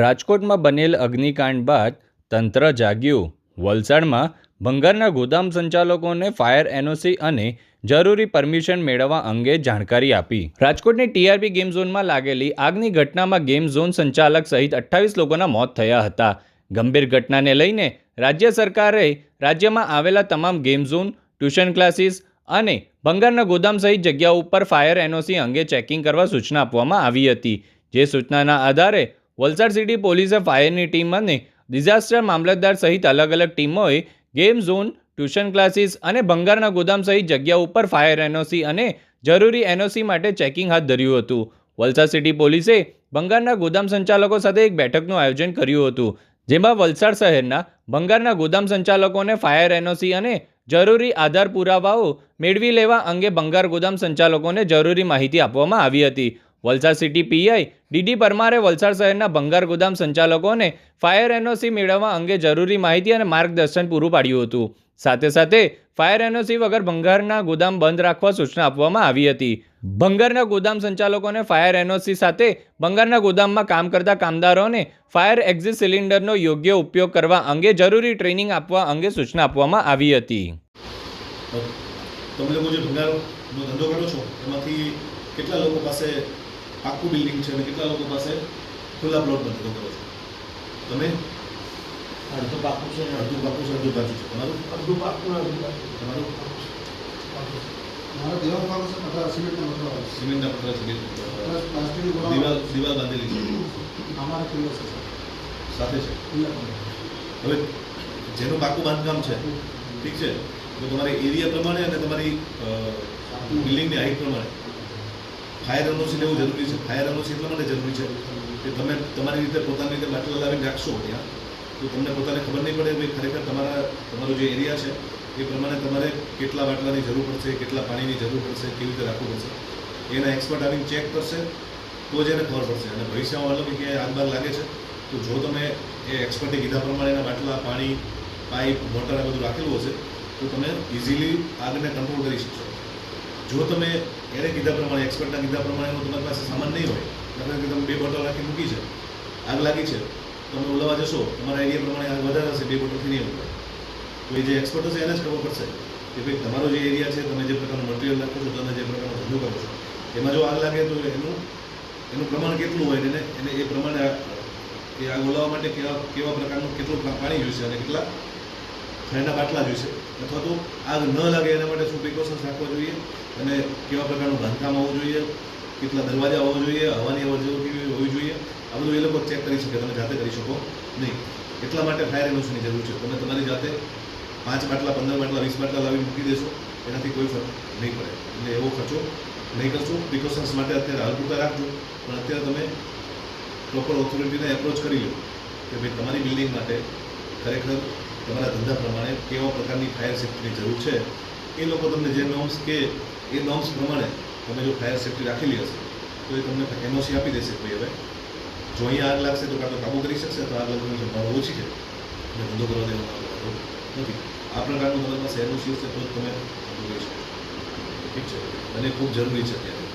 રાજકોટમાં બનેલ અગ્નિકાંડ બાદ તંત્ર જાગ્યું. વલસાડમાં ભંગારના ગોદામ સંચાલકોને ફાયર એનઓસી અને જરૂરી પરમિશન મેળવવા અંગે જાણકારી આપી. રાજકોટની ટીઆરપી ગેમ ઝોનમાં લાગેલી આગની ઘટનામાં ગેમ ઝોન સંચાલક સહિત અઠ્ઠાવીસ લોકોના મોત થયા હતા. ગંભીર ઘટનાને લઈને રાજ્ય સરકારે રાજ્યમાં આવેલા તમામ ગેમ ઝોન, ટ્યુશન ક્લાસીસ અને ભંગારના ગોદામ સહિત જગ્યાઓ ઉપર ફાયર એનઓસી અંગે ચેકિંગ કરવા સૂચના આપવામાં આવી હતી. જે સૂચનાના આધારે વલસાડ સિટી પોલીસે ફાયરની ટીમ અને ડિઝાસ્ટર મામલતદાર સહિત અલગ અલગ ટીમોએ ગેમ ઝોન, ટ્યુશન ક્લાસીસ અને ભંગારના ગોદામ સહિત જગ્યા ઉપર ફાયર એનઓસી અને જરૂરી એનઓસી માટે ચેકિંગ હાથ ધર્યું હતું. વલસાડ સિટી પોલીસે ભંગારના ગોદામ સંચાલકો સાથે એક બેઠકનું આયોજન કર્યું હતું, જેમાં વલસાડ શહેરના ભંગારના ગોદામ સંચાલકોને ફાયર એનઓસી અને જરૂરી આધાર પુરાવાઓ મેળવી લેવા અંગે ભંગાર ગોદામ સંચાલકોને જરૂરી માહિતી આપવામાં આવી હતી. વલસાડ સિટી પીઆઈ ડીડી પરમારે વલસાડ શહેરના ભંગાર ગોદામ સંચાલકોને ફાયર એનઓસી મેળવવા અંગે જરૂરી માહિતી અને માર્ગદર્શન પૂરું પાડ્યું હતું. સાથે સાથે ફાયર એનઓસી વગર ભંગારના ગોદામ બંધ રાખવા સૂચના આપવામાં આવી હતી. ભંગારના ગોદામ સંચાલકોને ફાયર એનઓસી સાથે ભંગારના ગોદામમાં કામ કરતા કામદારોને ફાયર એક્ઝિટ સિલિન્ડરનો યોગ્ય ઉપયોગ કરવા અંગે જરૂરી ટ્રેનિંગ આપવા અંગે સૂચના આપવામાં આવી હતી. તમે જે ભંગારનો ધંધો કરો છો, એમાંથી કેટલા લોકો પાસે પાક્કું બિલ્ડિંગ છે અને કેટલા લોકો પાસે ખુલ્લા પ્લોટ બંધ કરો છો. તમે? અડધું પાકું છે અડધું પાકું છે અડધું કાચું છે. તમારું? અડધું પાકું અડધું કાચું. તમારું? મારા દેવા ભાગ છે સિમેન્ટના મતલબ સિમેન્ટના પતરા સિમેન્ટ પ્લાસ્ટિકની દિવાલ દિવાલ બાંધેલી છે. અમારે ખુલ્લો છે સાથે છે? હવે જેનું પાકું બાંધકામ છે ઠીક છે? તો તમારી એરિયા પ્રમાણે અને તમારી બિલ્ડિંગની હાઈટ પ્રમાણે. ફાયર એનઓસી લેવું જરૂરી છે. ફાયર એનઓસી એટલા માટે જરૂરી છે કે તમે તમારી રીતે પોતાની રીતે બાટલા લાવીને રાખશો ત્યાં, તો તમને પોતાને ખબર નહીં પડે ભાઈ ખરેખર તમારા, તમારો જે એરિયા છે, એ પ્રમાણે તમારે કેટલા બાટલાની જરૂર પડશે, કેટલા પાણીની જરૂર પડશે, કેવી રીતે રાખવું પડશે. એના એક્સપર્ટ આવીને ચેક કરશે, તો જ એને ખબર પડશે. અને ભવિષ્યમાં મતલબ કે આગ બાર લાગે છે, તો જો તમે એ એક્સપર્ટે કીધા પ્રમાણેના બાટલા પાણી પાઇપ મોટર આ બધું રાખેલું હશે, તો તમે ઇઝીલી આગને કંટ્રોલ કરી શકશો. જો તમે એને કીધા પ્રમાણે, એક્સપર્ટના કીધા પ્રમાણેનું તમારી પાસે સામાન નહીં હોય, દાખલા તરીકે તમે બે બોટલ રાખી મૂકી છે, આગ લાગી છે, તમે ઓલાવા જશો, તમારા એરિયા પ્રમાણે આગ વધારે હશે, બે બોટલથી નહીં ઉભરાય તો એ જે એક્સપર્ટ હશે એને જ ખબર પડશે કે ભાઈ તમારો જે એરિયા છે, તમે જે પ્રકારનું મટીરિયલ નાખો છો, તમે જે પ્રકારનો ધંધો કરો છો, એમાં જો આગ લાગે તો એનું એનું પ્રમાણ કેટલું હોય એને એને એ પ્રમાણે એ આગ ઓલાવવા માટે કેવા કેવા પ્રકારનું કેટલું પાણી જોઈશે અને કેટલા ફાયરના બાટલા જોઈશે. અથવા તો આગ ન લાગે એના માટે શું પ્રિકોશન્સ રાખવા જોઈએ? અને કેવા પ્રકારનું બાંધકામ હોવું જોઈએ, કેટલા દરવાજા હોવા જોઈએ, હવાની અવર જવર કેવી હોવી જોઈએ, આ બધું એ લોકો ચેક કરી શકે, તમે જાતે કરી શકો. નહીં, એટલા માટે ફાયર એનઓસીની જરૂર છે. તમે તમારી જાતે પાંચ બાટલા, પંદર બાટલા, વીસ બાટલા લાવી મૂકી દેશો, એનાથી કોઈ ફરક નહીં પડે. એટલે એવો ખર્ચો નહીં કરશો. પ્રિકોશન્સ માટે અત્યારે હાલ પૂરતા રાખજો. પણ અત્યારે તમે પ્રોપર ઓથોરિટીને એપ્રોચ કરી લો કે ભાઈ તમારી બિલ્ડિંગ માટે ખરેખર તમારા ધંધા પ્રમાણે કેવા પ્રકારની ફાયર સેફ્ટીની જરૂર છે. એ લોકો તમને જે નોર્મ્સ કે એ નોર્મ્સ પ્રમાણે તમે જો ફાયર સેફ્ટી રાખેલી હશે, તો એ તમને એનઓસી આપી દેશે ભાઈ હવે. જો અહીંયા આગ લાગશે તો કાં તો કાબુ કરી શકશે તો આગ લાગવાની સંભાવના ઓછી છે. અને ધંધો કરવા દેવાનો નથી. આ પ્રકારનું તમારી પાસે એનઓસી હશે તો જ તમે ધંધો કરી શકો. ઠીક છે? અને ખૂબ જરૂરી છે અત્યારે.